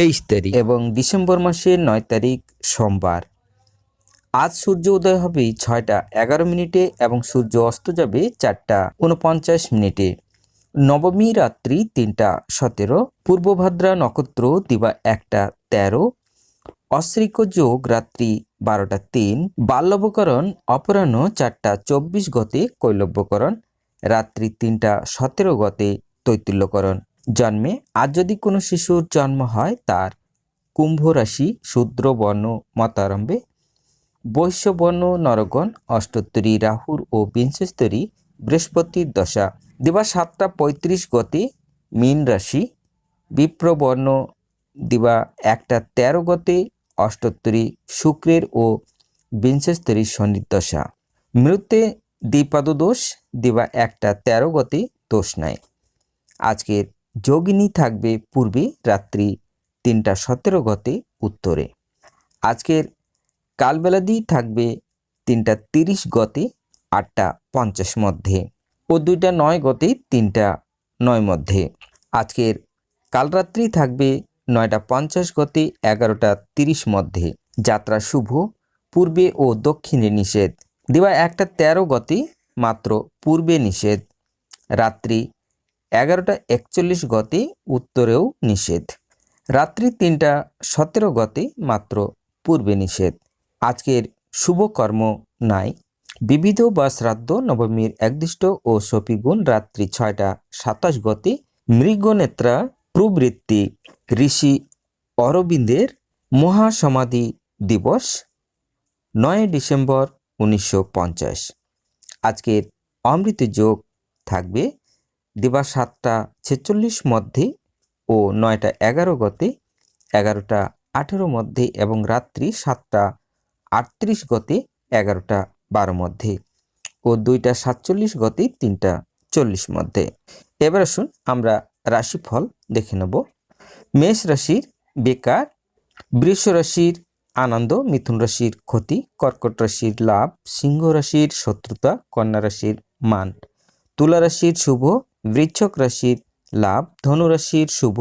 তেইশ তারিখ। এবং ডিসেম্বর মাসের নয় তারিখ সোমবার। আজ সূর্য উদয় হবে ছয়টা এগারো মিনিটে এবং সূর্য অস্ত যাবে চারটা উনপঞ্চাশ মিনিটে। নবমী রাত্রি তিনটা সতেরো পূর্বভাদ্রা নক্ষত্র দিবা একটা তেরো অশ্রিক যোগ রাত্রি বারোটা তিন, বাল্যবকরণ অপরাহ্ন চারটা চব্বিশ গতে কৈলব্যকরণ, রাত্রি তিনটা সতেরো গতে তৈতুল্যকরণ। জন্মে আজ যদি কোনো শিশুর জন্ম হয়, তার কুম্ভ রাশি শূদ্র বর্ণ মতারম্ভে। বৈশ্যবর্ণ নরগণ অষ্টোত্তরী রাহুর ও বিংশস্তরী বৃহস্পতির দশা। দিবা সাতটা পঁয়ত্রিশ গতে মীন রাশি। বিপ্রবর্ণ দিবা একটা তেরো গতে অষ্টোত্তরী শুক্রের ও বিংশস্তরী শনির দশা। মৃত্যে দ্বিপাদদোষ, দিবা একটা তেরো গতে দোষ নাই। আজকের যোগিনী থাকবে পূর্বে রাত্রি তিনটা সতেরো গতে উত্তরে। আজকের কালবেলাদি থাকবে তিনটা তিরিশ গতে, আটটা পঞ্চাশ মধ্যে ও দুইটা নয় গতে, তিনটা নয় মধ্যে। আজকের কালরাত্রি থাকবে নয়টা পঞ্চাশ গতে, এগারোটা তিরিশ মধ্যে। যাত্রা শুভ, পূর্বে ও দক্ষিণে নিষেধ। দিবা একটা তেরো গতে মাত্র পূর্বে নিষেধ। রাত্রি এগারোটা একচল্লিশ গতি উত্তরেও নিষেধ। রাত্রি তিনটা সতেরো গতি মাত্র পূর্বে নিষেধ। আজকের শুভ কর্ম নাই। বিবিধ বা শ্রাদ্ধ নবমীর একদিষ্ট ও সপিগুণ রাত্রি ছয়টা সাতাশ গতি মৃগনেত্রা প্রবৃত্তি ঋষি অরবিন্দের মহাসমাধি দিবস নয় ডিসেম্বর উনিশশো পঞ্চাশ। আজকের অমৃত যোগ থাকবে দিবা সাতটা ছেচল্লিশ মধ্যে ও নয়টা এগারো গতে, এগারোটা আঠেরো মধ্যে এবং রাত্রি সাতটা আটত্রিশ গতে, এগারোটা বারো মধ্যে ও দুইটা সাতচল্লিশ গতে, তিনটা চল্লিশ মধ্যে। এবার আসুন আমরা রাশিফল দেখে নেব। মেষ রাশির বেকার, বৃষ রাশির আনন্দ, মিথুন রাশির ক্ষতি, কর্কট রাশির লাভ, সিংহ রাশির শত্রুতা, কন্যা রাশির মান, তুলা রাশির শুভ বৃচ্ছক রাশির লাভ, ধনু রাশির শুভ,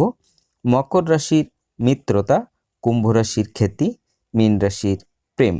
মকর রাশির মিত্রতা, কুম্ভ রাশির খ্যাতি মীন রাশির প্রেম।